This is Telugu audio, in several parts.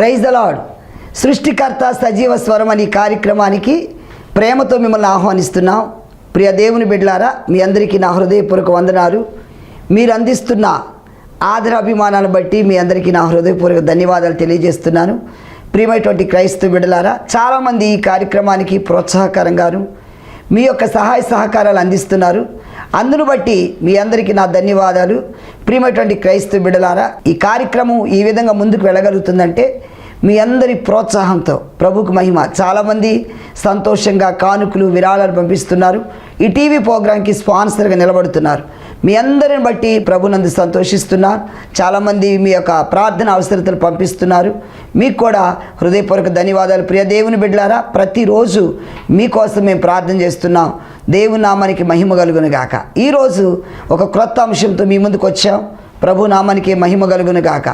ప్రైజ్ ద లాడ్ సృష్టికర్త సజీవ స్వరం అనే కార్యక్రమానికి ప్రేమతో మిమ్మల్ని ఆహ్వానిస్తున్నాం. ప్రియ దేవుని బిడ్లారా మీ అందరికీ నా హృదయపూర్వక వందనాలు. మీరు అందిస్తున్న ఆదరాభిమానాలను బట్టి మీ అందరికీ నా హృదయపూర్వక ధన్యవాదాలు తెలియజేస్తున్నాను. ప్రియమైనటువంటి క్రైస్తవ బిడ్డలారా చాలామంది ఈ కార్యక్రమానికి ప్రోత్సాహకరంగాను మీ యొక్క సహాయ సహకారాలు అందిస్తున్నారు. అందును బట్టి మీ అందరికీ నా ధన్యవాదాలు. ప్రియమైనటువంటి క్రైస్తవ బిడ్డలారా ఈ కార్యక్రమం ఈ విధంగా ముందుకు వెళ్ళగలుగుతుందంటే మీ అందరి ప్రోత్సాహంతో ప్రభుకు మహిమ. చాలామంది సంతోషంగా కానుకలు విరాళాలు పంపిస్తున్నారు. ఈ టీవీ ప్రోగ్రాంకి స్పాన్సర్గా నిలబడుతున్నారు. మీ అందరిని బట్టి ప్రభునందు సంతోషిస్తున్నారు. చాలామంది మీ యొక్క ప్రార్థన అవసరతలు పంపిస్తున్నారు. మీకు కూడా హృదయపూర్వక ధన్యవాదాలు. ప్రియ దేవుని బిడ్డలారా ప్రతిరోజు మీకోసం మేము ప్రార్థన చేస్తున్నాం. దేవుని నామానికి మహిమ కలుగును గాక ఈరోజు ఒక క్రొత్త అంశంతో మీ ముందుకు వచ్చాం. ప్రభు నామానికి మహిమ కలుగును గాక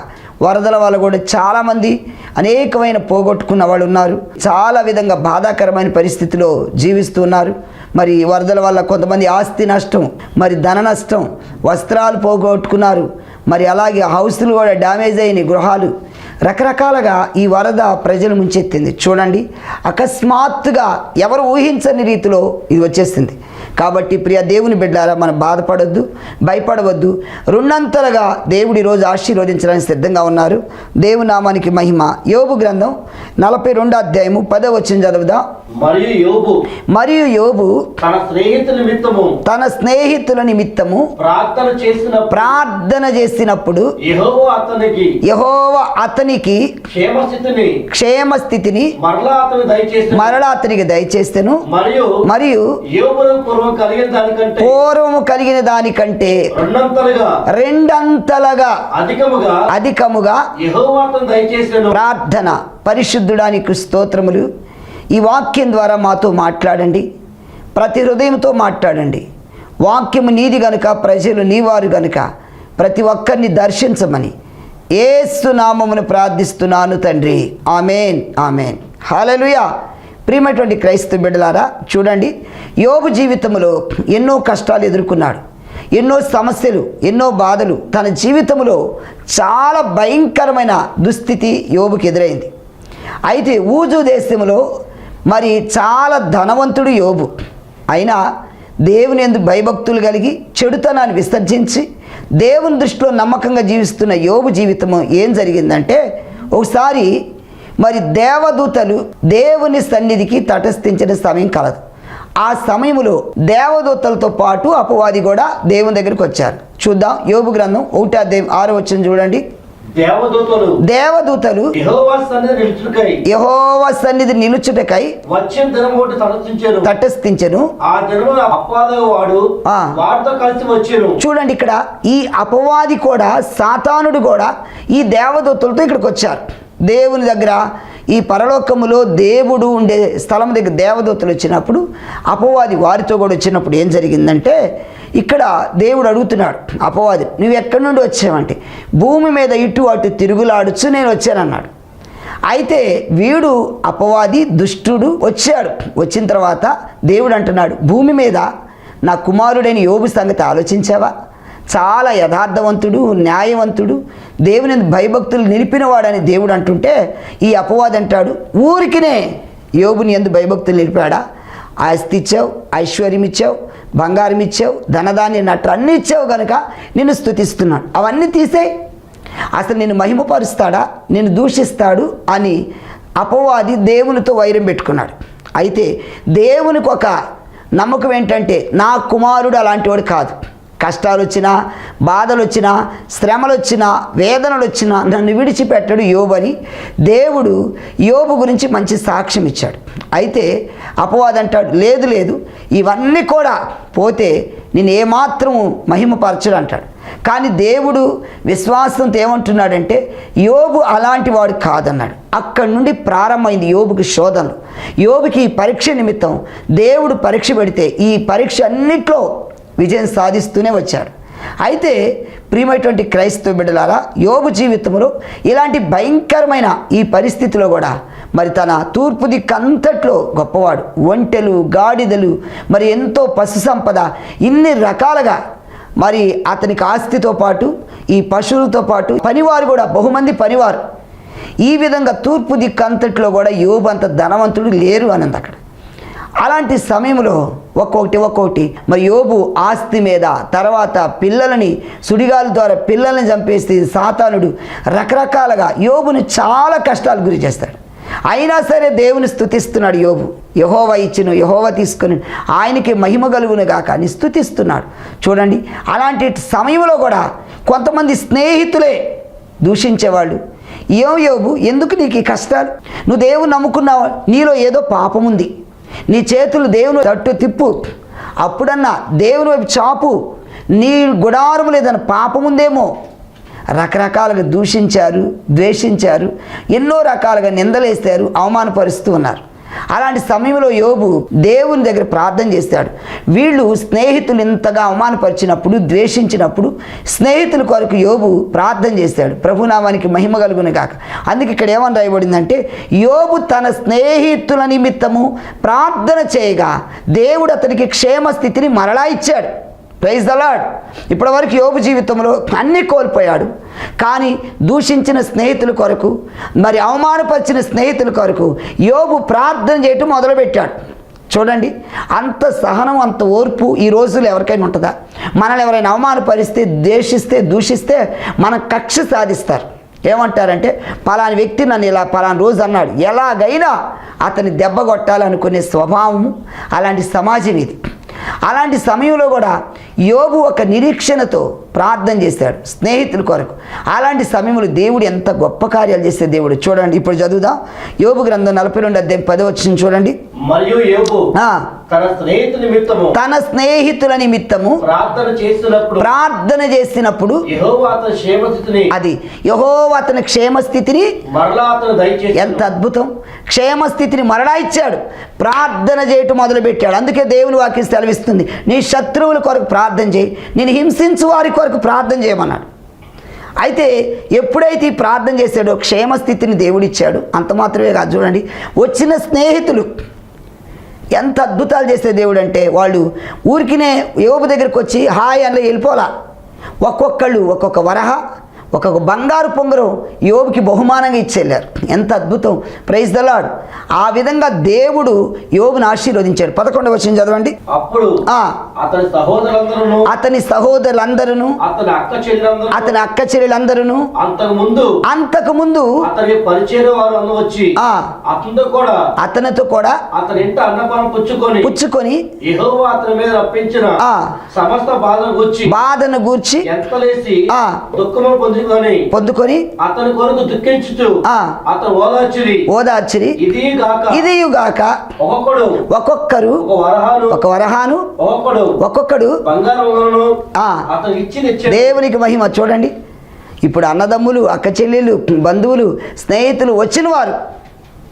వరదల వల్ల కూడా చాలామంది అనేకమైన పోగొట్టుకున్న వాళ్ళు ఉన్నారు. చాలా విధంగా బాధాకరమైన పరిస్థితిలో జీవిస్తున్నారు మరి వరదల వల్ల కొంతమంది ఆస్తి నష్టం మరి ధన నష్టం వస్త్రాలు పోగొట్టుకున్నారు. మరి అలాగే హౌస్లు కూడా డ్యామేజ్ అయినాయి గృహాలు. రకరకాలుగా ఈ వరద ప్రజలు ముంచెత్తింది చూడండి అకస్మాత్తుగా ఎవరు ఊహించని రీతిలో ఇది వచ్చేసింది. కాబట్టి ప్రియ దేవుని బిడ్డారా మనం బాధపడొద్దు భయపడవద్దు. రెండంతలుగా దేవుడి రోజు ఆశీర్వదించడానికి సిద్ధంగా ఉన్నారు. దేవుని నామానికి మహిమ. యోబు గ్రంథం నలభై రెండో అధ్యాయము పదో వచ్చిన చదువుదా? మరియు యోబు మరియు యోబు తన స్నేహితుల నిమిత్తము తన స్నేహితుల నిమిత్తము ప్రార్థన చేసిన ప్రార్థన చేసినప్పుడు యెహోవా అతనికి యహోవ అతనికి క్షేమస్థితిని క్షేమస్థితిని మరలా అతనికి దయచేస్తేను. మరియు మరియు యోబును పూర్వం కలిగిన దానికంటే పూర్వము కలిగిన దానికంటే రెండంతలుగా అధికముగా ప్రార్థన పరిశుద్ధుడానికి స్తోత్రములు. ఈ వాక్యం ద్వారా మాతో మాట్లాడండి. ప్రతి హృదయంతో మాట్లాడండి. వాక్యము నీది గనుక ప్రజలు నీవారు గనుక ప్రతి ఒక్కరిని దర్శించమని. ఏసు నామమును ప్రార్థిస్తున్నాను తండ్రి. Amen amen. హల్లెలూయా. ప్రియమైనటువంటి క్రైస్తవ బిడ్డలారా చూడండి యోగు జీవితంలో ఎన్నో కష్టాలు ఎదుర్కొన్నాడు. ఎన్నో సమస్యలు ఎన్నో బాధలు తన జీవితంలో చాలా భయంకరమైన దుస్థితి యోబుకి ఎదురైంది. అయితే ఊజు దేశంలో మరి చాలా ధనవంతుడు యోబు. అయినా దేవుని ఎందు భయభక్తులు కలిగి చెడుతనాన్ని విసర్జించి దేవుని దృష్టిలో నమ్మకంగా జీవిస్తున్న యోబు జీవితము ఏం జరిగిందంటే ఒకసారి మరి దేవదూతలు దేవుని సన్నిధికి తటస్థించిన సమయం కలదు. ఆ సమయంలో దేవదూతలతో పాటు అపవాది కూడా దేవుని దగ్గరికి వచ్చారు. చూద్దాం యోబు గ్రంథం ఒకటో అధ్యాయం ఆరో వచ్చిన చూడండి. దేవదూతలు దేవదూతలు యెహోవా సన్నిధి నిలుచుటకై వచ్చిన దినం ఒకటి తటస్థించెను. ఆ దినమున. వారితో కలిసి వచ్చాను చూడండి ఇక్కడ ఈ అపవాది కూడా సాతానుడు కూడా ఈ దేవదూతలతో ఇక్కడికి వచ్చారు. దేవుని దగ్గర ఈ పరలోకములో దేవుడు ఉండే స్థలం దగ్గర దేవదూతలు వచ్చినప్పుడు అపవాది వారితో కూడా వచ్చినప్పుడు ఏం జరిగిందంటే ఇక్కడ దేవుడు అడుగుతున్నాడు అపవాది నువ్వు ఎక్కడి నుండి వచ్చావంటే భూమి మీద ఇటు అటు తిరుగులాడుచు నేను వచ్చానన్నాడు. అయితే వీడు అపవాది దుష్టుడు వచ్చాడు. వచ్చిన తర్వాత దేవుడు అంటున్నాడు భూమి మీద నా కుమారుడైన యోబు సంగతి ఆలోచించావా? చాలా యథార్థవంతుడు న్యాయవంతుడు దేవుని భయభక్తులు నిలిపినవాడని దేవుడు అంటుంటే ఈ అపవాది అంటాడు ఊరికినే యోబుని ఎందు భయభక్తులు నిలిపాడా? ఆస్తి ఇచ్చావు ఐశ్వర్యం ఇచ్చావు బంగారం ఇచ్చావు ధనదాన్ని నట్టు అన్నీ ఇచ్చావు కనుక నిన్ను స్థుతిస్తున్నాడు అవన్నీ తీసేయి అసలు నేను మహిమపరుస్తాడా నేను దూషిస్తాడు అని అపవాది దేవునితో వైరం పెట్టుకున్నాడు. అయితే దేవునికి ఒక నమ్మకం ఏంటంటే నా కుమారుడు అలాంటి వాడు కాదు. కష్టాలు వచ్చినా బాధలు వచ్చినా శ్రమలు వచ్చినా వేదనలు వచ్చినా నన్ను విడిచిపెట్టడు యోబని దేవుడు యోబు గురించి మంచి సాక్ష్యం ఇచ్చాడు అయితే అపవాది అంటాడు లేదు లేదు. ఇవన్నీ కూడా పోతే నేను ఏమాత్రము మహిమపరచడు అంటాడు కానీ దేవుడు విశ్వాసంతో ఏమంటున్నాడంటే యోబు అలాంటి వాడు కాదన్నాడు. అక్కడి నుండి ప్రారంభమైంది యోబుకి శోధనలు యోబుకి ఈ పరీక్ష నిమిత్తం దేవుడు పరీక్ష పెడితే ఈ పరీక్ష అన్నిట్లో విజయం సాధిస్తూనే వచ్చాడు. అయితే ప్రియమైనటువంటి క్రైస్తవ బిడ్డలారా యోబు జీవితంలో ఇలాంటి భయంకరమైన ఈ పరిస్థితిలో కూడా మరి తన తూర్పు దిక్కంతట్లో గొప్పవాడు ఒంటెలు గాడిదలు మరి ఎంతో పశు సంపద ఇన్ని రకాలుగా మరి అతనికి ఆస్తితో పాటు ఈ పశువులతో పాటు పనివారు కూడా బహుమంది పనివారు. ఈ విధంగా తూర్పు దిక్కు అంతట్లో కూడా యోబంత అంత ధనవంతుడు లేరు అన్నది అక్కడ. అలాంటి సమయంలో ఒక్కొక్కటి ఒక్కొక్కటి మరి యోబు ఆస్తి మీద తర్వాత పిల్లలని సుడిగాల ద్వారా పిల్లల్ని చంపేస్తే సాతానుడు రకరకాలుగా యోబుని చాలా కష్టాలు గురి చేస్తాడు. అయినా సరే దేవుని స్థుతిస్తున్నాడు యోబు. యహోవ ఇచ్చిన యహోవ తీసుకుని ఆయనకి మహిమ కలుగును గాక అని స్థుతిస్తున్నాడు చూడండి అలాంటి సమయంలో కూడా కొంతమంది స్నేహితులే దూషించేవాళ్ళు. ఏం యోబు? ఎందుకు నీకు ఈ కష్టాలు? నువ్వు దేవుని నమ్ముకున్నావు? నీలో ఏదో పాపం ఉంది. నీ చేతులు దేవుని తట్టు తిప్పు. అప్పుడన్నా దేవుని వైపు చాపు. నీ గుడారము లేదని పాపం ఉందేమో? రకరకాలుగా దూషించారు ద్వేషించారు ఎన్నో రకాలుగా నిందలేస్తారు అవమానపరుస్తూ ఉన్నారు. అలాంటి సమయంలో యోబు దేవుని దగ్గర ప్రార్థన చేస్తాడు. వీళ్ళు స్నేహితులు ఇంతగా అవమానపరిచినప్పుడు ద్వేషించినప్పుడు స్నేహితుల కొరకు యోబు ప్రార్థన చేస్తాడు. ప్రభునామానికి మహిమ కలుగును కాక అందుకే ఇక్కడ ఏమని రాయబడిందంటే యోబు తన స్నేహితుల నిమిత్తము ప్రార్థన చేయగా దేవుడు అతనికి క్షేమ స్థితిని మరలా ఇచ్చాడు. ప్రైజ్ దలాడ్ ఇప్పటివరకు యోగు జీవితంలో అన్నీ కోల్పోయాడు. కానీ దూషించిన స్నేహితుల కొరకు మరి అవమానపరిచిన స్నేహితుల కొరకు యోగు ప్రార్థన చేయటం మొదలుపెట్టాడు. చూడండి అంత సహనం అంత ఓర్పు ఈ రోజుల్లో ఎవరికైనా ఉంటుందా? మనల్ని ఎవరైనా అవమానపరిస్తే ద్వేషిస్తే దూషిస్తే మన కక్ష సాధిస్తారు. ఏమంటారంటే పలాని వ్యక్తి నన్ను ఇలా పలాని రోజు అన్నాడు. ఎలాగైనా అతని దెబ్బ కొట్టాలనుకునే స్వభావము అలాంటి సమాజం ఇది. అలాంటి సమయంలో కూడా యోబు ఒక నిరీక్షణతో ప్రార్థన చేశాడు స్నేహితుల కొరకు. అలాంటి సమయంలో దేవుడు ఎంత గొప్ప కార్యాలు చేస్తే దేవుడు. చూడండి ఇప్పుడు చదువుదాం? యోబు గ్రంథం నలభై రెండు అధ్యాయం పది వచ్చింది చూడండి. మరియు యోబు తన స్నేహితుల నిమిత్తము ప్రార్థన చేసినప్పుడు అది యహో అతని క్షేమస్థితిని ఎంత అద్భుతం. క్షేమస్థితిని మరలా ఇచ్చాడు. ప్రార్థన చేయటం మొదలుపెట్టాడు. అందుకే దేవుని వాక్యం సెలవిస్తుంది. నీ శత్రువుల కొరకు ప్రార్థన చేయి. నేను హింసించు వారి కొరకు ప్రార్థన చేయమన్నాడు. అయితే ఎప్పుడైతే ఈ ప్రార్థన చేశాడో క్షేమస్థితిని దేవుడిచ్చాడు అంత మాత్రమే కాదు చూడండి. వచ్చిన స్నేహితులు ఎంత అద్భుతాలు చేసే దేవుడు అంటే వాళ్ళు ఊరికినే యోగు దగ్గరికి వచ్చి హాయ్ అని వెళ్ళిపోలా. ఒక్కొక్కళ్ళు ఒక్కొక్క వరహ ఒక్కొక్క బంగారు పొంగరం యోబుకి బహుమానంగా ఇచ్చెళ్ళారు ఎంత అద్భుతం ప్రైజ్ ద లాడ్ ఆ విధంగా దేవుడు యోబుని ఆశీర్వదించాడు పదకొండవ వచ్చిన చదవండి అప్పుడు అతని సహోదరులందరూ అతని అక్క చెల్లెలందరూ అంతకు ముందు. అతనితో కూడా పుచ్చుకొని. సమస్త బాధను గుర్చి. దుఃఖమును పొందుకొని పొందుకొని అతని కొరకు దుఃఖించుచు. ఆ. అతను ఓదార్చిరి. ఓదార్చిరి. ఇది గాక. ఒక్కొక్కడు. ఒక్కొక్కరు. ఒక వరహాను. ఒక వరహాను. ఒక్కొక్కడు. ఒక్కొక్కడు. బంగారములను ఆ. అతను ఇచ్చి దేవునికి మహిమ. చూడండి. ఇప్పుడు అన్నదమ్ములు అక్క చెల్లెలు బంధువులు స్నేహితులు వచ్చిన వారు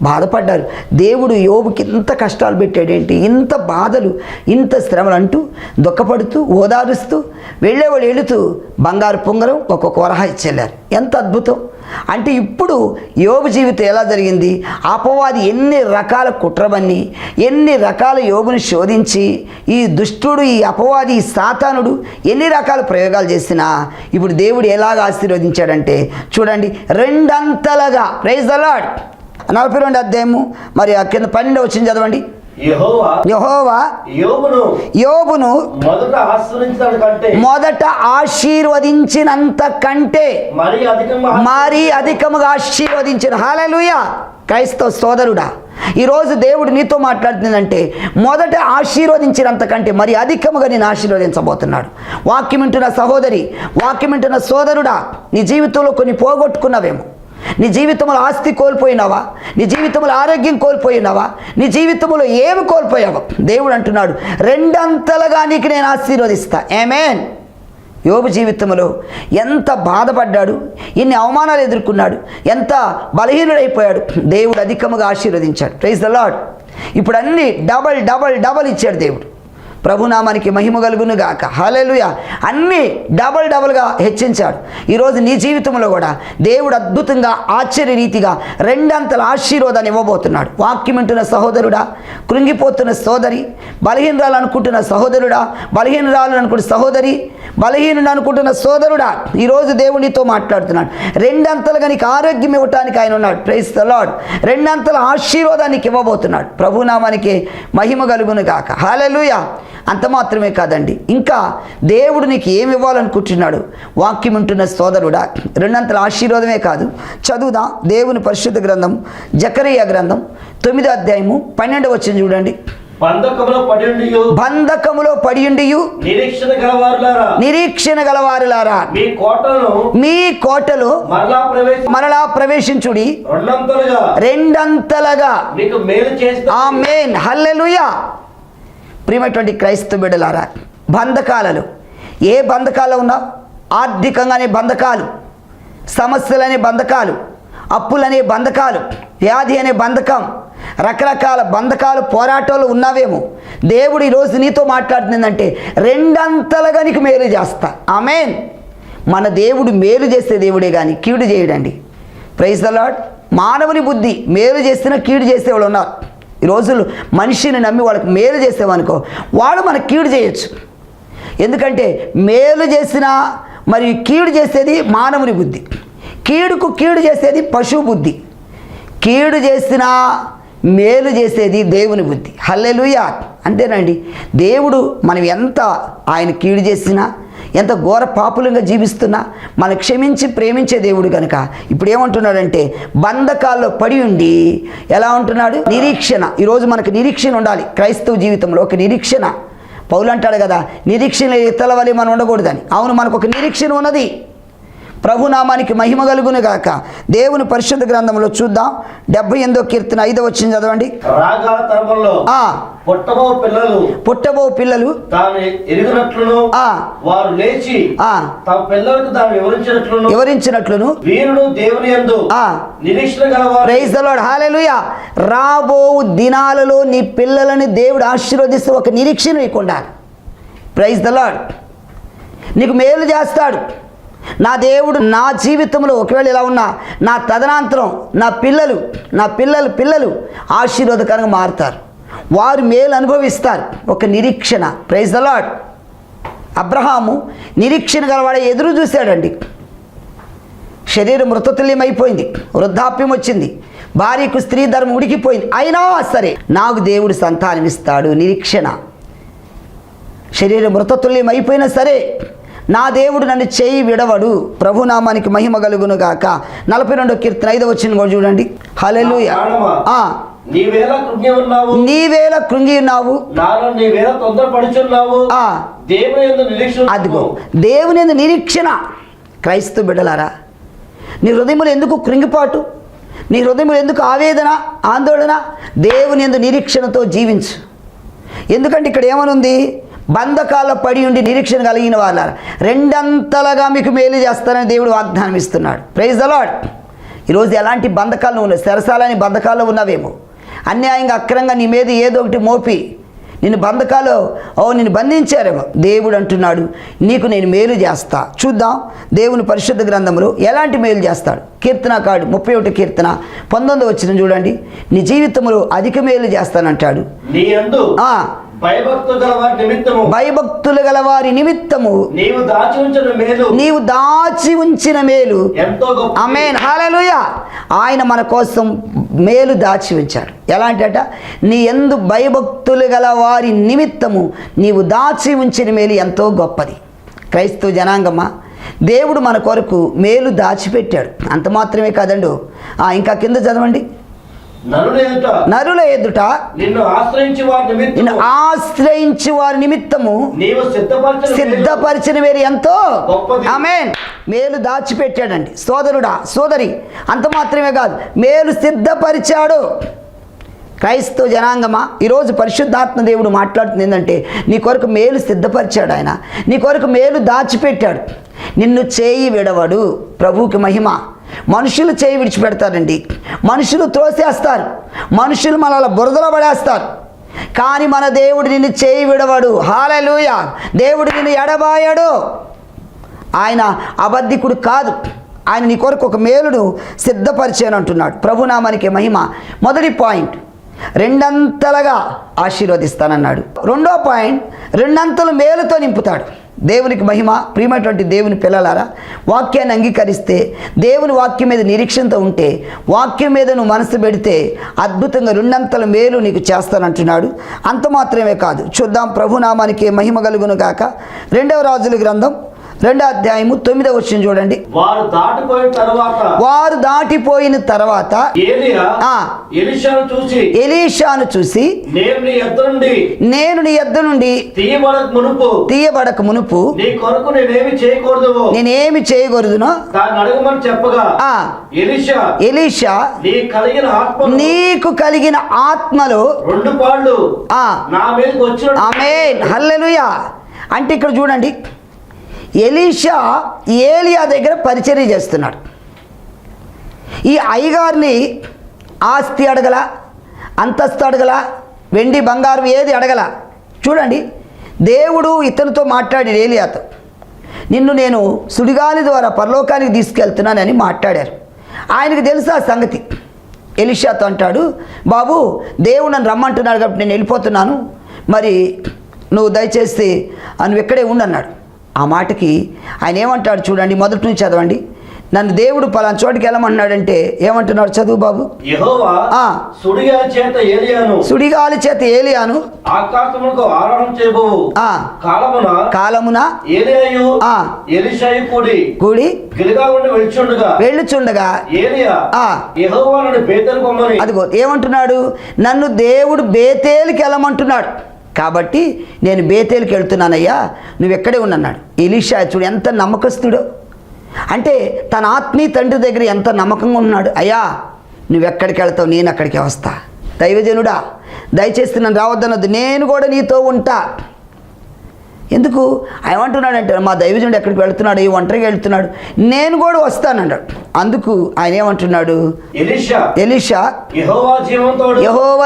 బాధపడ్డారు. దేవుడు యోబుకి ఇంత కష్టాలు పెట్టాడేంటి? ఇంత బాధలు ఇంత శ్రమలు అంటూ దుఃఖపడుతూ ఓదారుస్తూ వెళ్ళేవాళ్ళు వెళుతూ బంగారు పొంగరం ఒక్కొక్క కొరహ ఇచ్చెళ్ళారు. ఎంత అద్భుతం! అంటే ఇప్పుడు యోగు జీవితం ఎలా జరిగింది? అపవాది ఎన్ని రకాల కుట్రబన్ని ఎన్ని రకాల యోగుని శోధించి ఈ దుష్టుడు ఈ అపవాది ఈ సాతానుడు ఎన్ని రకాల ప్రయోగాలు చేసినా ఇప్పుడు దేవుడు ఎలాగ ఆశీర్వదించాడంటే చూడండి రెండంతలుగా. ప్రైజ్ అలాడ్ నలభై రెండు అధ్యాయము మరి ఆ కింద పన్నెండు వచ్చింది చదవండి. యెహోవా యోబును మొదట ఆశీర్వదించినంత కంటే మరి అధికముగా ఆశీర్వదించిన. హాలలుయ క్రైస్తవ సోదరుడా ఈరోజు దేవుడు నీతో మాట్లాడుతుందంటే మొదట ఆశీర్వదించినంత కంటే మరి అధికముగా నేను ఆశీర్వదించబోతున్నాడు. వాక్యం వింటున్న సహోదరి వాక్యం వింటున్న సోదరుడా నీ జీవితంలో కొన్ని పోగొట్టుకున్నావేమో. నీ జీవితంలో ఆస్తి కోల్పోయినావా? నీ జీవితంలో ఆరోగ్యం కోల్పోయినావా? నీ జీవితంలో ఏమి కోల్పోయావా? దేవుడు అంటున్నాడు రెండంతలుగా నీకు నేను ఆశీర్వదిస్తా. ఏమేన్ యోబు జీవితంలో ఎంత బాధపడ్డాడు ఎన్ని అవమానాలు ఎదుర్కొన్నాడు ఎంత బలహీనుడైపోయాడు దేవుడు అధికముగా ఆశీర్వదించాడు. ప్రైజ్ ద లాడ్ ఇప్పుడు అన్నీ డబల్ డబల్ డబల్ ఇచ్చాడు దేవుడు. ప్రభునామానికి మహిమ కలుగును గాక. హలెలుయ అన్నీ డబల్ డబల్గా హెచ్చించాడు. ఈరోజు నీ జీవితంలో కూడా దేవుడు అద్భుతంగా ఆశ్చర్య రీతిగా రెండంతల ఆశీర్వాదాన్ని ఇవ్వబోతున్నాడు. వాక్యం వింటున్న సహోదరుడా కృంగిపోతున్న సోదరి బలహీనరాలు అనుకుంటున్న సహోదరుడా బలహీనరాలు అనుకుంటున్న సహోదరి బలహీనుడు అనుకుంటున్న సోదరుడా ఈరోజు దేవునితో మాట్లాడుతున్నాడు. రెండంతలుగా నీకు ఆరోగ్యం ఇవ్వటానికి ఆయన ఉన్నాడు. ప్రైస్ ద లాడ్ రెండంతల ఆశీర్వాదానికి ఇవ్వబోతున్నాడు. ప్రభునామానికి మహిమ కలుగును గాక. హాలలుయ అంత మాత్రమే కాదండి. ఇంకా దేవుడు నీకు ఏమి ఇవ్వాలనుకుంటున్నాడు? వాక్యం ఉంటున్న సోదరుడా రెండంతల ఆశీర్వాదమే కాదు. చదువుదా? దేవుని పరిశుద్ధ గ్రంథం జకరియా గ్రంథం తొమ్మిదో అధ్యాయము పన్నెండు వచ్చింది చూడండి. బంధకములో పడి ఉండి బంధకములో పడియుండియు. నిరీక్షణ గలవారులారా. నిరీక్షణ గలవారులారా. మీ కోటలను మీ కోటలో మరలా ప్రవేశ మరలా ప్రవేశించుడి. రెండంతలుగా. రెండంతలుగా. మీకు మేలు చేస్తా. ఆ మెయిన్ హల్లెలూయా. ప్రియమైనటువంటి క్రైస్తవ బిడ్డలారా బంధకాలలో ఏ బంధకాలు ఉన్నా ఆర్థికంగానే బంధకాలు సమస్యలనే బంధకాలు అప్పులనే బంధకాలు వ్యాధి అనే బంధకం రకరకాల బంధకాలు పోరాటాలు ఉన్నావేమో. దేవుడు ఈరోజు నీతో మాట్లాడుతుందంటే రెండంతలుగా నీకు మేలు చేస్తా. ఆమెన్. మన దేవుడు మేలు చేసే దేవుడే కానీ కీడు చేయడండి. ప్రైజ్ ద లాడ్ మానవుని బుద్ధి మేలు చేస్తున్న కీడు చేసేవాళ్ళు ఉన్నారు. ఈ రోజులు మనిషిని నమ్మి వాళ్ళకి మేలు చేసేవనుకో వాడు మనకు కీడు చేయొచ్చు. ఎందుకంటే మేలు చేసిన మరియు కీడు చేసేది మానవుని బుద్ధి. కీడుకు కీడు చేసేది పశువు బుద్ధి. కీడు చేసిన మేలు చేసేది దేవుని బుద్ధి. హల్లెలుయా. అంతేనండి. దేవుడు మనం ఎంత ఆయన కీడు చేసినా ఎంత ఘోర పాపులంగా జీవిస్తున్నా మనం క్షమించి ప్రేమించే దేవుడు కనుక ఇప్పుడు ఏమంటున్నాడంటే బంధకాల్లో పడి ఉండి ఎలా ఉంటున్నాడు? నిరీక్షణ. ఈరోజు మనకు నిరీక్షణ ఉండాలి. క్రైస్తవ జీవితంలో ఒక నిరీక్షణ. పౌలు అంటాడు కదా నిరీక్షణ ఇతల వలె మనం ఉండకూడదని. అవును మనకు ఒక నిరీక్షణ ఉన్నది. ప్రభునామానికి మహిమ కలుగును గాక. దేవుని పరిశుద్ధ గ్రంథంలో చూద్దాం. డెబ్బై ఎనిమిదో కీర్తన ఐదో వచ్చింది చదవండి. పుట్టబో పిల్లలు పుట్టబో పిల్లలు తాను ఎరిగినట్లును ఆ. వారు లేచి ఆ. తమ పిల్లలకు తాను వివరించినట్లును వివరించినట్లును వీరుడు దేవుని యందు ఆ. నిరీక్షణ గలవారు ప్రైజ్ ద లార్డ్ హల్లెలూయా రాబో దినాలలో నీ పిల్లలని దేవుడు ఆశీర్వదిస్తూ ఒక నిరీక్షణ నీకు ఉండాలి. ప్రైజ్ ద లార్డ్ నీకు మేలు చేస్తాడు. నా దేవుడు నా జీవితంలో ఒకవేళ ఇలా ఉన్నా నా తదనంతరం నా పిల్లలు నా పిల్లలు పిల్లలు ఆశీర్వాదకరంగా మారుతారు. వారు మేలు అనుభవిస్తారు. ఒక నిరీక్షణ. ప్రైజ్ ద అబ్రహాము నిరీక్షణ గలవాడే ఎదురు చూశాడండి. శరీరం మృతతుల్యమైపోయింది. వృద్ధాప్యం వచ్చింది. భార్యకు స్త్రీ ధర్మం ఉడికిపోయింది. అయినా సరే నాకు దేవుడు సంతానమిస్తాడు. నిరీక్షణ. శరీరం మృతతుల్యం అయిపోయినా సరే నా దేవుడు నన్ను చేయి విడవడు. ప్రభునామానికి మహిమ కలుగును గాక. నలభై రెండో కీర్తన ఐదో వచ్చిన కూడా చూడండి. ఆ. నీవేళ కృంగి ఉన్నావు. అదిగో దేవుని నిరీక్షణ. క్రైస్తవ బిడ్డలారా నీ హృదయములు ఎందుకు కృంగిపాటు? నీ హృదయములు ఎందుకు ఆవేదన ఆందోళన? దేవుని యందు నిరీక్షణతో జీవించు. ఎందుకంటే ఇక్కడ ఏమనుంది? బంధకాల్లో పడి ఉండి నిరీక్షణ కలిగిన వాళ్ళ రెండంతలుగా మీకు మేలు చేస్తానని దేవుడు వాగ్దానం ఇస్తున్నాడు. ప్రైజ్ అలాడ్ ఈరోజు ఎలాంటి బంధకాలు ఉన్నాయి సరసాలని బంధకాల్లో ఉన్నావేమో. అన్యాయంగా అక్రంగా నీ మీద ఏదో ఒకటి మోపి నిన్ను బంధకాలు ఓ నిన్ను బంధించారేమో. దేవుడు అంటున్నాడు నీకు నేను మేలు చేస్తా. చూద్దాం దేవుని పరిశుద్ధ గ్రంథంలో ఎలాంటి మేలు చేస్తాడు? కీర్తనకాడు ముప్పై ఒకటి కీర్తన పంతొమ్మిది వచ్చిన చూడండి. నీ జీవితంలో అధిక మేలు చేస్తానంటాడు. భయభక్తులు గల వారి నిమిత్తము. నీవు దాచి ఉంచిన మేలు. నీవు దాచి ఉంచిన మేలు. ఎంతో గొప్ప అమేన్ హాలలుయ ఆయన మన కోసం మేలు దాచి ఉంచాడు. ఎలాంటట? నీ ఎందు భయభక్తులు గల వారి నిమిత్తము నీవు దాచి ఉంచిన మేలు ఎంతో గొప్పది. క్రైస్తవ జనాంగమ్మ దేవుడు మన కొరకు మేలు దాచిపెట్టాడు. అంత మాత్రమే కాదండు. ఇంకా కింద చదవండి. నరుల ఎదుట నిన్ను ఆశ్రయించి వారి నిన్ను నిమిత్తము. ఆశ్రయించి వారి నిమిత్తము నీవు సిద్ధపరచిన వేరు ఎంతో. ఆమెన్. మేలు దాచిపెట్టాడండి. సోదరుడా సోదరి అంత మాత్రమే కాదు. మేలు సిద్ధపరిచాడు. క్రైస్తవ జనాంగమా? ఈరోజు పరిశుద్ధాత్మ దేవుడు మాట్లాడుతుంది ఏంటంటే నీ కొరకు మేలు సిద్ధపరిచాడు ఆయన. నీ కొరకు మేలు దాచిపెట్టాడు. నిన్ను చేయి విడవడు. ప్రభువుకి మహిమ. మనుషులు చేయి విడిచిపెడతారండి. మనుషులు త్రోసేస్తారు. మనుషులు మనల బురదలో పడేస్తారు. కానీ మన దేవుడు నిన్ను చేయి విడవడు. హాలలుయ. దేవుడు నిన్ను ఎడబాయడు. ఆయన అబద్ధికుడు కాదు. ఆయన నీ కొరకు ఒక మేలును సిద్ధపరిచాను అంటున్నాడు ప్రభునామానికి మహిమ. మొదటి పాయింట్. రెండంతలుగా ఆశీర్వదిస్తానన్నాడు. రెండో పాయింట్ రెండంతలు మేలుతో నింపుతాడు. దేవునికి మహిమ ప్రియమైనటువంటి దేవుని పిల్లలారా వాక్యాన్ని అంగీకరిస్తే దేవుని వాక్యం మీద నిరీక్షణతో ఉంటే వాక్యం మీద నువ్వు మనసు పెడితే అద్భుతంగా రెండంతల మేలు నీకు చేస్తానంటున్నాడు. అంత మాత్రమే కాదు చూద్దాం ప్రభునామానికి మహిమ కలుగును గాక. రెండవ రాజుల గ్రంథం రెండో అధ్యాయము తొమ్మిదవ వచ్చిన చూడండి వారు దాటిపోయిన తర్వాత వారు దాటిపోయిన తర్వాత. ఎలిషాను చూసి ఎలీషాను చూసి నేను నీ ఎద్దు నుండి నేను నీ ఎద్దు నుండి తీయబడక మునుపు తీయబడక మునుపు నీ కొరకు నేనేమి చేయకూడదు నేనేమి చేయకూడదునో అడగమని చెప్పగా ఎలిషా ఎలీషా నీ కలిగిన ఆత్మ నీకు కలిగిన ఆత్మలో రెండు పాళ్ళు ఆ నా మీదకి వచ్చిన ఆమె హల్లెలూయా అంటే ఇక్కడ చూడండి ఎలీషా ఏలియా దగ్గర పరిచర్య చేస్తున్నాడు. ఈ అయ్యగారిని ఆస్తి అడగల అంతస్తు అడగల వెండి బంగారం ఏది అడగల. చూడండి దేవుడు ఇతనితో మాట్లాడి ఏలియాతో. నిన్ను నేను సుడిగాలి ద్వారా పరలోకానికి తీసుకెళ్తున్నానని మాట్లాడారు. ఆయనకు తెలుసు ఆ సంగతి. ఎలిషాతో అంటాడు బాబు దేవుడు నన్ను రమ్మంటున్నాడు కాబట్టి నేను వెళ్ళిపోతున్నాను. మరి నువ్వు దయచేసి నువ్వు ఇక్కడే ఉండన్నాడు ఆ మాటకి ఆయన ఏమంటాడు చూడండి మొదటి నుంచి చదవండి. నన్ను దేవుడు పలానా చోటికి వెళ్ళమంటున్నాడంటే ఏమంటున్నాడు చదువు బాబు. సుడిగాలి చేత ఏలియాను. కాలమున కూడి వెళ్ళుచుండగా అదిగో ఏమంటున్నాడు? నన్ను దేవుడు బేతేలికి వెళ్ళమంటున్నాడు. కాబట్టి నేను బేతేలుకి వెళ్తున్నానయ్యా నువ్వు ఎక్కడే ఉన్నన్నాడు. ఎలీషా చూడు ఎంత నమ్మకస్తుడో. అంటే తన ఆత్మీయ తండ్రి దగ్గర ఎంత నమ్మకంగా ఉన్నాడు. అయ్యా నువ్వెక్కడికి వెళ్తావు? నేను అక్కడికి వస్తా. దైవజనుడా దయచేసి నన్ను రావద్దన్నది నేను కూడా నీతో ఉంటా. ఎందుకు? ఏమంటున్నాడంటే మా దైవజనుడు ఎక్కడికి వెళ్తున్నాడు? ఈ ఒంటరిగా వెళ్తున్నాడు? నేను కూడా వస్తానన్నాడు. అందుకు ఆయన ఏమంటున్నాడు? ఎలిషా యెహోవా జీవంతోడు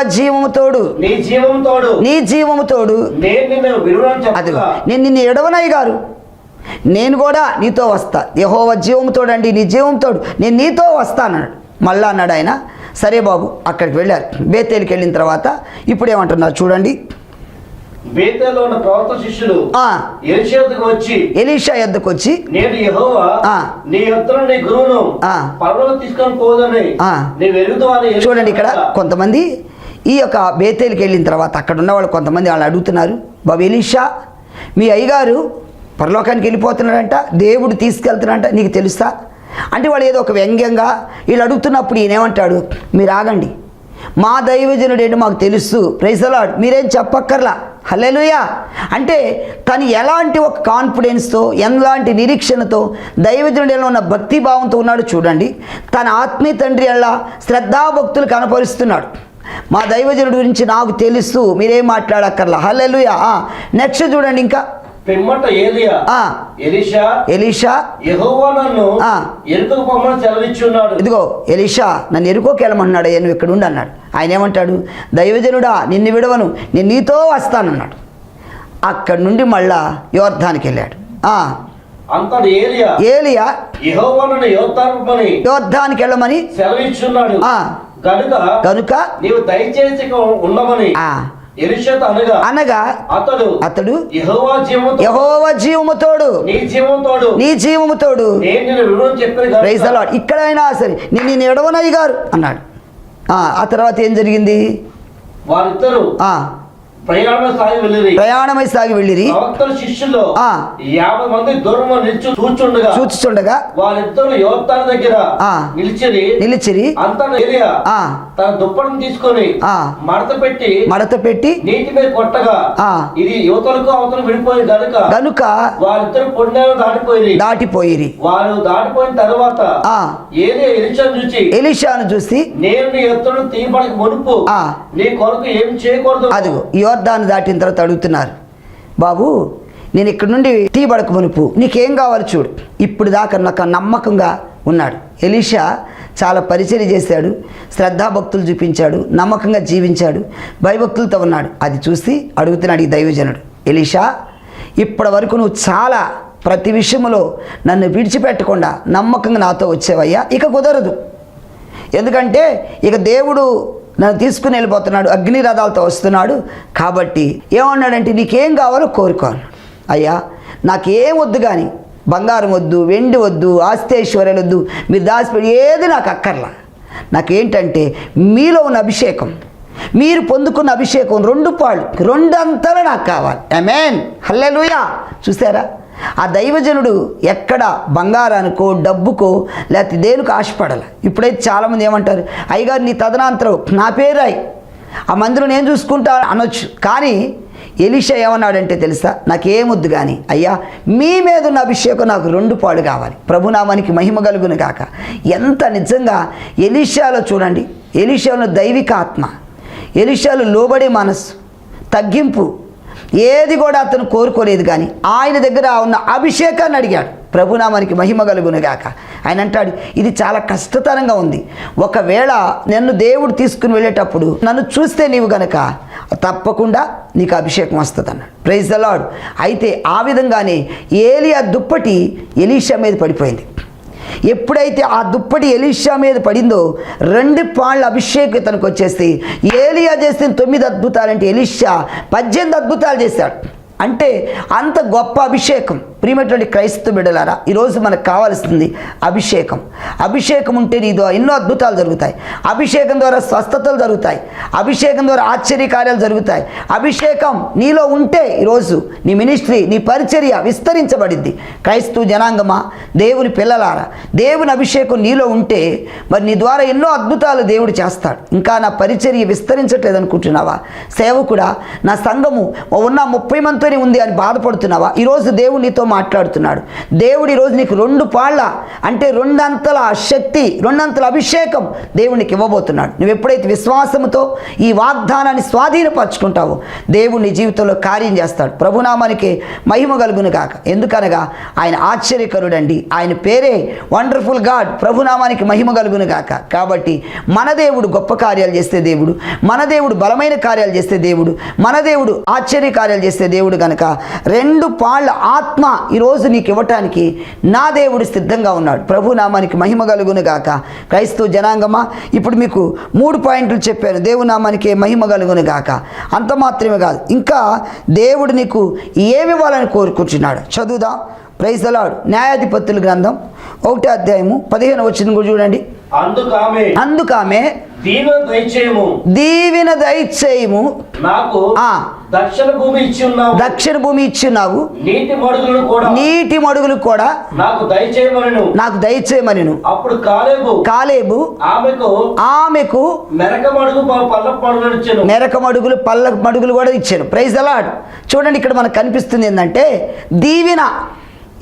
జీవము తోడు. నీ జీవంతోడు జీవము తోడు. చెప్పగా నేను నిన్ను ఎడవనయ్య గారు. నేను కూడా నీతో వస్తా. యహోవ జీవము తోడండి నీ జీవం తోడు. నేను నీతో వస్తానన్నాడు. మళ్ళా అన్నాడు ఆయన సరే బాబు అక్కడికి వెళ్ళారు. బేతేలికి వెళ్ళిన తర్వాత ఇప్పుడు ఏమంటున్నారు? చూడండి. బేతేలో ఉన్న ప్రవర్త శిష్యులు ఆ ఎలిషేతుకు వచ్చి ఎలీషా వచ్చి నేను యెహోవా. నీ నీ గురువును తీసుకొని పోదని. నీ చూడండి ఇక్కడ కొంతమంది ఈ యొక్క బేతేలికి వెళ్ళిన తర్వాత అక్కడ ఉన్న వాళ్ళు కొంతమంది వాళ్ళు అడుగుతున్నారు బాబు ఎలీషా మీ అయ్యగారు పరలోకానికి వెళ్ళిపోతున్నాడంట దేవుడు తీసుకెళ్తున్నాడంట నీకు తెలుసా అంటే వాళ్ళు ఏదో ఒక వ్యంగ్యంగా వీళ్ళు అడుగుతున్నప్పుడు ఈయన ఏమంటాడు మీరు ఆగండి మా దైవజనుడు ఏంటో మాకు తెలుసు. ప్రైజలాడ్ మీరేం చెప్పక్కర్లా. హలెలుయా అంటే తను ఎలాంటి ఒక కాన్ఫిడెన్స్తో ఎలాంటి నిరీక్షణతో దైవజనుడిలో ఉన్న భక్తి భావంతో ఉన్నాడు చూడండి. తన ఆత్మీయ తండ్రి ఎలా శ్రద్ధాభక్తులు కనపరుస్తున్నాడు. మా దైవజనుడి గురించి నాకు తెలుసు. మీరేం మాట్లాడక్కర్లా. హలెలుయా నెక్స్ట్ చూడండి ఇంకా. పిమ్మట ఏలియా. ఆ, ఎలిషా. ఎలీషా. యెహోవా నన్ను ఆ. ఎరుకకు పొమ్మని సెలవిచ్చున్నాడు. ఇదిగో ఎలీషా నన్ను ఎరుకోకి వెళ్ళమన్నాడు. నువ్వు ఇక్కడ ఉండి అన్నాడు. ఆయన ఏమంటాడు? దైవజనుడా నిన్ను విడవను. నేను నీతో వస్తానన్నాడు. అక్కడి నుండి మళ్ళా యోర్ధానికి వెళ్ళాడు. ఆ, అంతటి ఏలియా. ఏలియా. యోర్ధానికి వెళ్ళమని సెలవిచ్చున్నాడు. ఆ. కనుక కనుక నీవు దయచేసి ఉండమని అనగా అతడు అతడు యెహోవా జీవముతోడు. నీ జీవముతోడు. అలాడ్ ఇక్కడైనా సరే నేను నేను ఎడవనయ్య గారు అన్నాడు. ఆ, ఆ తర్వాత ఏం జరిగింది? వారిద్దరు ప్రయాణమై సాగి వెళ్ళిరి ఆ. యాభై మంది దూరం నిలిచి కూర్చుండగా చూచుచుండగా వారిద్దరు యోద్ధాల దగ్గర. నిలిచిరి నిలిచిరి తన దుప్పటిని తీసుకొని ఆ. మడత పెట్టి మడత పెట్టి నీటి మీద కొట్టగా ఆ. ఇది యువతలకు అవతల విడిపోయిన గనుక గనుక వారిద్దరు పొండాలు దాటిపోయి దాటిపోయిరి వారు దాటిపోయిన తర్వాత ఆ. ఏలియా ఎలిషాను చూచి ఎలీషాను చూసి నేను నీ ఎత్తును తీయబడక మునుపు ఆ. నీ కొరకు ఏం చేయకూడదు అదిగో యోర్దాను దాటిన తర్వాత అడుగుతున్నారు బాబు నేను ఇక్కడ నుండి తీయబడక మునుపు నీకేం కావాలి చూడు. ఇప్పుడు దాకా నాకు నమ్మకంగా ఉన్నాడు. ఎలీషా చాలా పరిచయం చేశాడు శ్రద్ధాభక్తులు చూపించాడు నమ్మకంగా జీవించాడు భయభక్తులతో ఉన్నాడు. అది చూసి అడుగుతున్నాడు ఈ దైవజనుడు ఎలీషా ఇప్పటి వరకు నువ్వు చాలా ప్రతి విషయంలో నన్ను విడిచిపెట్టకుండా నమ్మకంగా నాతో వచ్చేవయ్యా ఇక కుదరదు. ఎందుకంటే ఇక దేవుడు నన్ను తీసుకుని వెళ్ళిపోతున్నాడు అగ్ని రథాలతో వస్తున్నాడు. కాబట్టి ఏమన్నాడంటే నీకేం కావాలో కోరుకోను అయ్యా నాకేం వద్దు కానీ బంగారం వద్దు వెండి వద్దు ఆస్తేశ్వర్యాలు వద్దు మీరు దాచిపెట్టి ఏది నాకు అక్కర్లా. నాకేంటంటే మీలో ఉన్న అభిషేకం మీరు పొందుకున్న అభిషేకం రెండు పాళ్ళు రెండంతలు నాకు కావాలి. ఐ అమేన్ హల్లెలుయా చూసారా? ఆ దైవజనుడు ఎక్కడ బంగారానికో డబ్బుకో లేకపోతే దేనికి ఆశపడాలి. ఇప్పుడైతే చాలామంది ఏమంటారు అయ్యగారు నీ తదనంతరం నా పేరాయి ఆ మందిరం నేను చూసుకుంటా అనొచ్చు. కానీ ఎలిషా ఏమన్నాడంటే తెలుసా నాకేముద్దు కానీ అయ్యా మీ మీద ఉన్న అభిషేకం నాకు రెండు పాడు కావాలి. ప్రభునామానికి మహిమ కలుగును కాక ఎంత నిజంగా ఎలిషాలో చూడండి ఎలిషాలో దైవిక ఆత్మ ఎలిషాలు లోబడే మనస్సు తగ్గింపు ఏది కూడా అతను కోరుకోలేదు కానీ ఆయన దగ్గర ఉన్న అభిషేకాన్ని అడిగాడు. ప్రభునామానికి మహిమ కలుగునుగాక ఆయన అంటాడు ఇది చాలా కష్టతరంగా ఉంది. ఒకవేళ నన్ను దేవుడు తీసుకుని వెళ్ళేటప్పుడు నన్ను చూస్తే నీవు గనక తప్పకుండా నీకు అభిషేకం వస్తుంది అన్నాడు ప్రైజ్ ద లాడ్ అయితే ఆ విధంగానే ఏలియా దుప్పటి ఎలీషా మీద పడిపోయింది. ఎప్పుడైతే ఆ దుప్పటి ఎలీషా మీద పడిందో రెండు పాళ్ళ అభిషేకం ఇతనికి వచ్చేసి ఏలియా చేసిన తొమ్మిది అద్భుతాలంటే ఎలీషా పద్దెనిమిది అద్భుతాలు చేశాడు. అంటే అంత గొప్ప అభిషేకం. ప్రియమైనటువంటి క్రైస్తవ బిడ్డలారా ఈరోజు మనకు కావాల్సింది అభిషేకం. అభిషేకం ఉంటే నీ ద్వారా ఎన్నో అద్భుతాలు జరుగుతాయి. అభిషేకం ద్వారా స్వస్థతలు జరుగుతాయి. అభిషేకం ద్వారా ఆశ్చర్య కార్యాలు జరుగుతాయి. అభిషేకం నీలో ఉంటే ఈరోజు నీ మినిస్ట్రీ నీ పరిచర్య విస్తరించబడింది క్రైస్తవ జనాంగమా దేవుని పిల్లలారా దేవుని అభిషేకం నీలో ఉంటే మరి నీ ద్వారా ఎన్నో అద్భుతాలు దేవుడు చేస్తాడు. ఇంకా నా పరిచర్య విస్తరించట్లేదు అనుకుంటున్నావా? సేవకుడా నా సంఘము ఉన్న ముప్పై మందితోనే ఉంది అని బాధపడుతున్నావా? ఈరోజు దేవుడు నీతో మాట్లాడుతున్నాడు. దేవుడు ఈరోజు నీకు రెండు పాళ్ళ అంటే రెండంతల శక్తి రెండంతల అభిషేకం దేవునికి ఇవ్వబోతున్నాడు. నువ్వు ఎప్పుడైతే విశ్వాసంతో ఈ వాగ్దానాన్ని స్వాధీనపరచుకుంటావో దేవుడు నీ జీవితంలో కార్యం చేస్తాడు. ప్రభునామానికి మహిమ కలుగును కాక ఎందుకనగా ఆయన ఆశ్చర్యకరుడండి. ఆయన పేరే వండర్ఫుల్ గాడ్ ప్రభునామానికి మహిమ కలుగును గాక. కాబట్టి మన దేవుడు గొప్ప కార్యాలు చేస్తే దేవుడు మన దేవుడు బలమైన కార్యాలు చేస్తే దేవుడు మన దేవుడు ఆశ్చర్య కార్యాలు చేస్తే దేవుడు కనుక రెండు పాళ్ళ ఆత్మ ఈరోజు నీకు ఇవ్వటానికి నా దేవుడు సిద్ధంగా ఉన్నాడు. ప్రభు నామానికి మహిమ కలుగును గాక. క్రైస్తవ జనాంగమా ఇప్పుడు మీకు మూడు పాయింట్లు చెప్పాను. దేవుని నామానికి మహిమ కలుగును గాక. అంత మాత్రమే కాదు ఇంకా దేవుడు నీకు ఏమి ఇవ్వాలని కోరుకుంటున్నాడు? చదువుదాం. ప్రైజ్ అలాడు న్యాయాధిపతుల గ్రంథం ఒకటో అధ్యాయము పదిహేను వచ్చిన కూడా చూడండి. అందుకామె అందుకామె దీవెన దయచేయము. దీవిన దయచేయము. నాకు. దక్షిణ భూమి ఇచ్చి ఉన్నావు. దక్షిణ భూమి ఇచ్చినావు నీటి మడుగులను కూడా నీటి మడుగులు కూడా నాకు దయచేయమను నాకు దయచేయమని అప్పుడు కాలేబు కాలేబు ఆమెకు ఆమెకు మెరక మడుగు పల్ల మడుగులు ఇచ్చాను. మెరక మడుగులు పల్ల మడుగులు కూడా ఇచ్చాను. ప్రైజ్ అలాడ్ చూడండి ఇక్కడ మనకు కనిపిస్తుంది ఏంటంటే దీవెన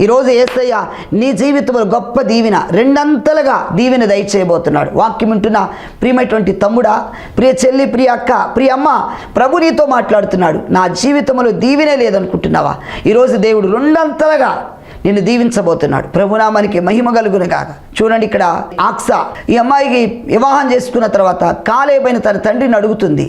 ఈరోజు ఏసయ్య నీ జీవితంలో గొప్ప దీవెన రెండంతలుగా దీవెన దయచేయబోతున్నాడు. వాక్యం వింటున్న ప్రియమైనటువంటి తమ్ముడా ప్రియ చెల్లి ప్రియ అక్క ప్రియ అమ్మ ప్రభు నీతో మాట్లాడుతున్నాడు. నా జీవితంలో దీవెనే లేదనుకుంటున్నావా? ఈరోజు దేవుడు రెండంతలుగా నిన్ను దీవించబోతున్నాడు. ప్రభునామానికి మహిమ కలుగును కాక చూడండి ఇక్కడ ఆక్సా ఈ అమ్మాయికి వివాహం చేసుకున్న తర్వాత కాలేపైన తన తండ్రిని అడుగుతుంది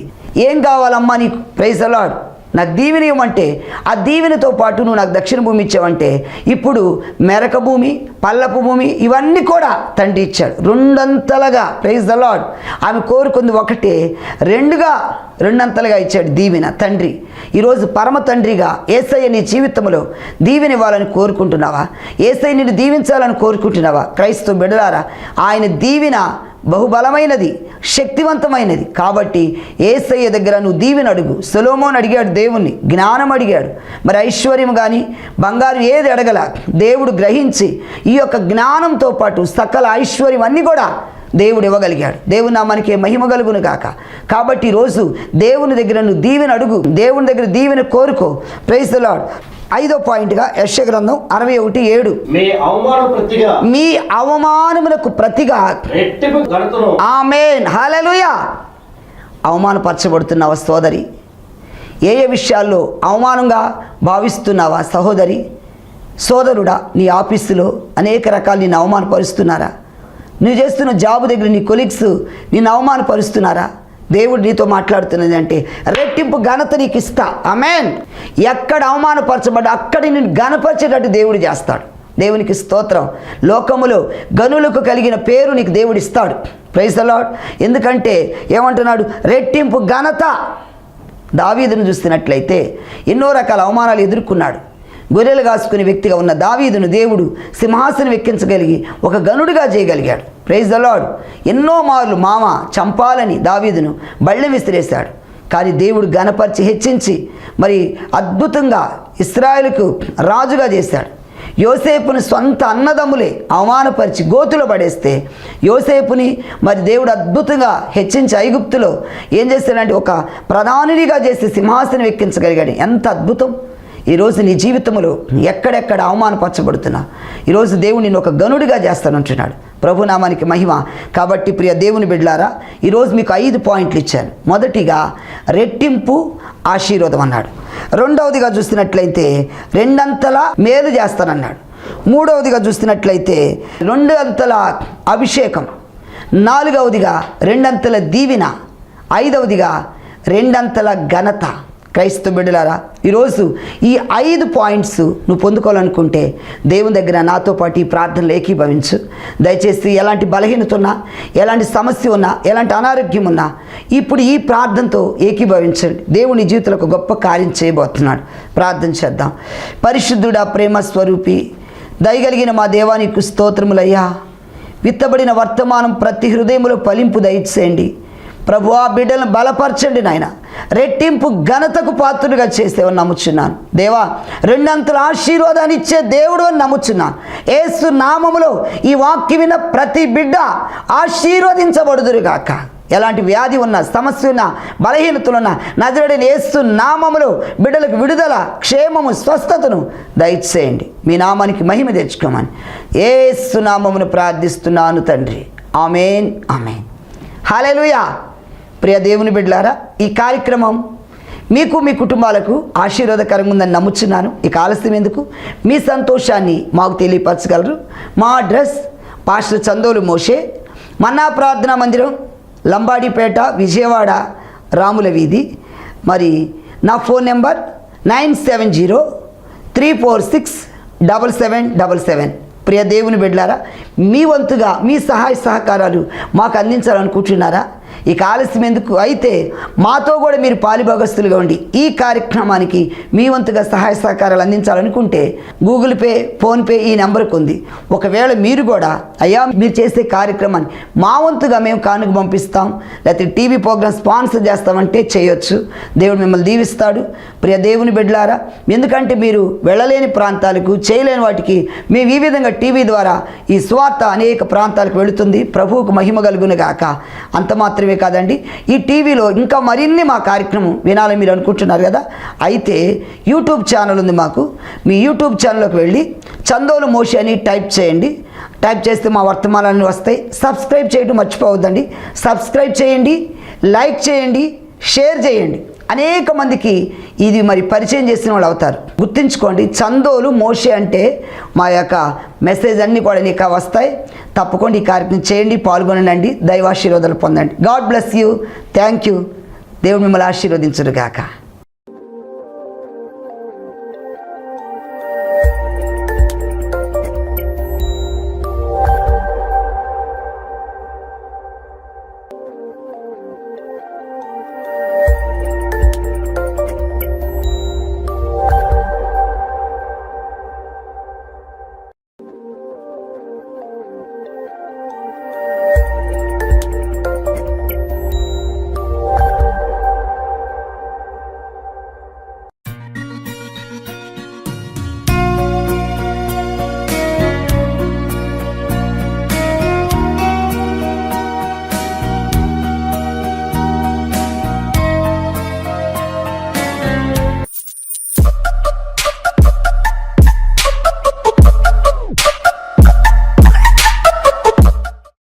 ఏం కావాలమ్మా నీకు? ప్రైజ్ అలాడు నాకు దీవెన ఇవ్వమంటే ఆ దీవెనతో పాటు నువ్వు నాకు దక్షిణ భూమి ఇచ్చావంటే ఇప్పుడు మెరక భూమి పల్లపు భూమి ఇవన్నీ కూడా తండ్రి ఇచ్చాడు. రెండంతలుగా ప్రైజ్ ద లాడ్ ఆమె కోరుకుంది ఒకటే రెండుగా రెండంతలుగా ఇచ్చాడు దీవెన తండ్రి. ఈరోజు పరమ తండ్రిగా ఏసయ్య నీ జీవితంలో దీవెన ఇవ్వాలని కోరుకుంటున్నావా? ఏసయ్య నిన్ను దీవించాలని కోరుకుంటున్నావా? క్రైస్తవ బిడలారా ఆయన దీవెన బహుబలమైనది శక్తివంతమైనది. కాబట్టి ఏసయ్య దగ్గర నువ్వు దీవిని అడుగు. సొలోమోన్ అడిగాడు దేవుణ్ణి జ్ఞానం అడిగాడు. మరి ఐశ్వర్యం కానీ బంగారు ఏది అడగల? దేవుడు గ్రహించి ఈ యొక్క జ్ఞానంతో పాటు సకల ఐశ్వర్యం అన్నీ కూడా దేవుడు ఇవ్వగలిగాడు. దేవుని నామానికి మహిమ కలుగును కాక కాబట్టి ఈరోజు దేవుని దగ్గర నువ్వు దీవెన అడుగు. దేవుని దగ్గర దీవెన కోరుకో. ప్రైజ్ లాడ్ ఐదో పాయింట్గా యశ గ్రంథం అరవై ఒకటి ఏడు. మీ అవమాన ప్రతిగా మీ అవమానములకు ప్రతిగా ఆమెన్. హల్లెలూయా. అవమానపరచబడుతున్నావా సోదరి? ఏ ఏ విషయాల్లో అవమానంగా భావిస్తున్నావా సహోదరి? సోదరుడా నీ ఆఫీసులో అనేక రకాలు నిన్ను అవమానపరుస్తున్నారా? నువ్వు చేస్తున్న జాబు దగ్గర నీ కొలీగ్స్ నిన్ను అవమానపరుస్తున్నారా? దేవుడు నీతో మాట్లాడుతున్నది అంటే రెట్టింపు ఘనత నీకు ఇస్తా అమెన్ ఎక్కడ అవమానపరచబడ్డా అక్కడ నేను ఘనపరిచేటట్టు దేవుడు చేస్తాడు. దేవునికి స్తోత్రం. లోకములో గనులకు కలిగిన పేరు నీకు దేవుడు ఇస్తాడు. ప్రైజ్ అలాడ్ ఎందుకంటే ఏమంటున్నాడు? రెట్టింపు ఘనత. దావీదును చూస్తున్నట్లయితే ఎన్నో రకాల అవమానాలు ఎదుర్కొన్నాడు. గొర్రెలు కాసుకునే వ్యక్తిగా ఉన్న దావీదును దేవుడు సింహాసనం ఎక్కించగలిగి ఒక గనుడిగా చేయగలిగాడు. ప్రైజ్ ద లార్డ్ ఎన్నో మార్లు మామ చంపాలని దావీదును బళ్ళెం విసిరేశాడు. కానీ దేవుడు గణపరిచి హెచ్చించి మరి అద్భుతంగా ఇస్రాయేలుకు రాజుగా చేశాడు. యోసేపుని సొంత అన్నదమ్ములే అవమానపరిచి గోతులో పడేస్తే యోసేపుని మరి దేవుడు అద్భుతంగా హెచ్చించి ఐగుప్తులో ఏం చేశాడంటే ఒక ప్రధానినిగా చేసి సింహాసనం ఎక్కించగలిగాడు. ఎంత అద్భుతం! ఈరోజు నీ జీవితంలో ఎక్కడెక్కడ అవమానపరచబడుతున్నా? ఈరోజు దేవుడు నేను ఒక గనుడిగా చేస్తానంటున్నాడు ప్రభునామానికి మహిమ. కాబట్టి ప్రియ దేవుని బిడ్లారా ఈరోజు మీకు ఐదు పాయింట్లు ఇచ్చాను. మొదటిగా రెట్టింపు ఆశీర్వాదం అన్నాడు. రెండవదిగా చూస్తున్నట్లయితే రెండంతల మేలు చేస్తానన్నాడు. మూడవదిగా చూస్తున్నట్లయితే రెండు అంతల అభిషేకం. నాలుగవదిగా రెండంతల దీవెన. ఐదవదిగా రెండంతల ఘనత. క్రైస్తవ బిడ్డలారా ఈరోజు ఈ ఐదు పాయింట్స్ నువ్వు పొందుకోవాలనుకుంటే దేవుని దగ్గర నాతో పాటు ఈ ప్రార్థనలు ఏకీభవించు. దయచేసి ఎలాంటి బలహీనత ఉన్నా ఎలాంటి సమస్య ఉన్నా ఎలాంటి అనారోగ్యం ఉన్నా ఇప్పుడు ఈ ప్రార్థనతో ఏకీభవించండి. దేవుని జీవితంలో ఒక గొప్ప కార్యం చేయబోతున్నాడు. ప్రార్థన చేద్దాం. పరిశుద్ధుడా ప్రేమ స్వరూపి దయగలిగిన మా దేవానికి స్తోత్రములయ్యా. విత్తబడిన వర్తమానం ప్రతి హృదయములో ఫలింపు దయచేయండి. ప్రభు ఆ బిడ్డలను బలపరచండి నాయన. రెట్టింపు ఘనతకు పాత్రుడిగా చేసేవని నమ్ముచున్నాను. దేవా రెండంతల ఆశీర్వాదాన్ని ఇచ్చే దేవుడు అని నమ్ముచున్నాను. ఏసు నామములో ఈ వాక్యం విన్న ప్రతి బిడ్డ ఆశీర్వదించబడుదురుగాక. ఎలాంటి వ్యాధి ఉన్న సమస్య ఉన్న బలహీనతలున్న నజరడిని ఏసు నామములో బిడ్డలకు విడుదల క్షేమము స్వస్థతను దయచేయండి. మీ నామానికి మహిమ తెచ్చుకోమని ఏసు నామమును ప్రార్థిస్తున్నాను తండ్రి. Amen amen. హాలేలుయా ప్రియ దేవుని బిడ్డలారా ఈ కార్యక్రమం మీకు మీ కుటుంబాలకు ఆశీర్వాదకరంగా ఉందని నమ్ముచున్నాను. ఇక ఆలస్యం ఎందుకు? మీ సంతోషాన్ని మాకు తెలియపరచగలరు. మా address pastor Chandolu Moshe Manna ప్రార్థనా మందిరం లంబాడిపేట విజయవాడ రాముల వీధి. మరి నా phone number nine seven zero three four six double seven double seven. ప్రియ దేవుని బిడ్డారా మీ వంతుగా మీ సహాయ సహకారాలు మాకు అందించాలనుకుంటున్నారా ఇక ఆలస్యం ఎందుకు? అయితే మాతో కూడా మీరు పాలిభాగస్తులుగా ఉండి ఈ కార్యక్రమానికి మీ వంతుగా సహాయ సహకారాలు అందించాలనుకుంటే గూగుల్ పే ఫోన్పే ఈ నెంబర్కు ఉంది. ఒకవేళ మీరు కూడా అయ్యా మీరు చేసే కార్యక్రమాన్ని మా వంతుగా మేము కానుక పంపిస్తాం లేకపోతే టీవీ ప్రోగ్రామ్ స్పాన్సర్ చేస్తామంటే చేయొచ్చు. దేవుడు మిమ్మల్ని దీవిస్తాడు. ప్రియ దేవుని బిడ్డలారా ఎందుకంటే మీరు వెళ్ళలేని ప్రాంతాలకు చేయలేని వాటికి మేము ఈ విధంగా టీవీ ద్వారా ఈ స్వార్థ అనేక ప్రాంతాలకు వెళుతుంది. ప్రభువుకు మహిమ కలుగును గాక. అంత మాత్రమే కాదండి. ఈ టీవీలో ఇంకా మరిన్ని మా కార్యక్రమం వినాలని మీరు అనుకుంటున్నారు కదా? అయితే యూట్యూబ్ ఛానల్ ఉంది మాకు. మీ యూట్యూబ్ ఛానల్లోకి వెళ్ళి చందోలు మోషి అని టైప్ చేయండి. టైప్ చేస్తే మా వర్తమానాన్ని వస్తాయి. సబ్స్క్రైబ్ చేయడం మర్చిపోవద్దండి. సబ్స్క్రైబ్ చేయండి లైక్ చేయండి షేర్ చేయండి. అనేక మందికి ఇది మరి పరిచయం చేసిన వాళ్ళు అవుతారు. గుర్తుంచుకోండి చందోలు మోషే అంటే మా యొక్క మెసేజ్ అన్నీ కూడా నీకు వస్తాయి. తప్పకుండా ఈ కార్యక్రమం చేయండి పాల్గొనండి దైవాశీర్వాదాలు పొందండి. God bless you. Thank you. దేవుడు మిమ్మల్ని ఆశీర్వదించరుగాక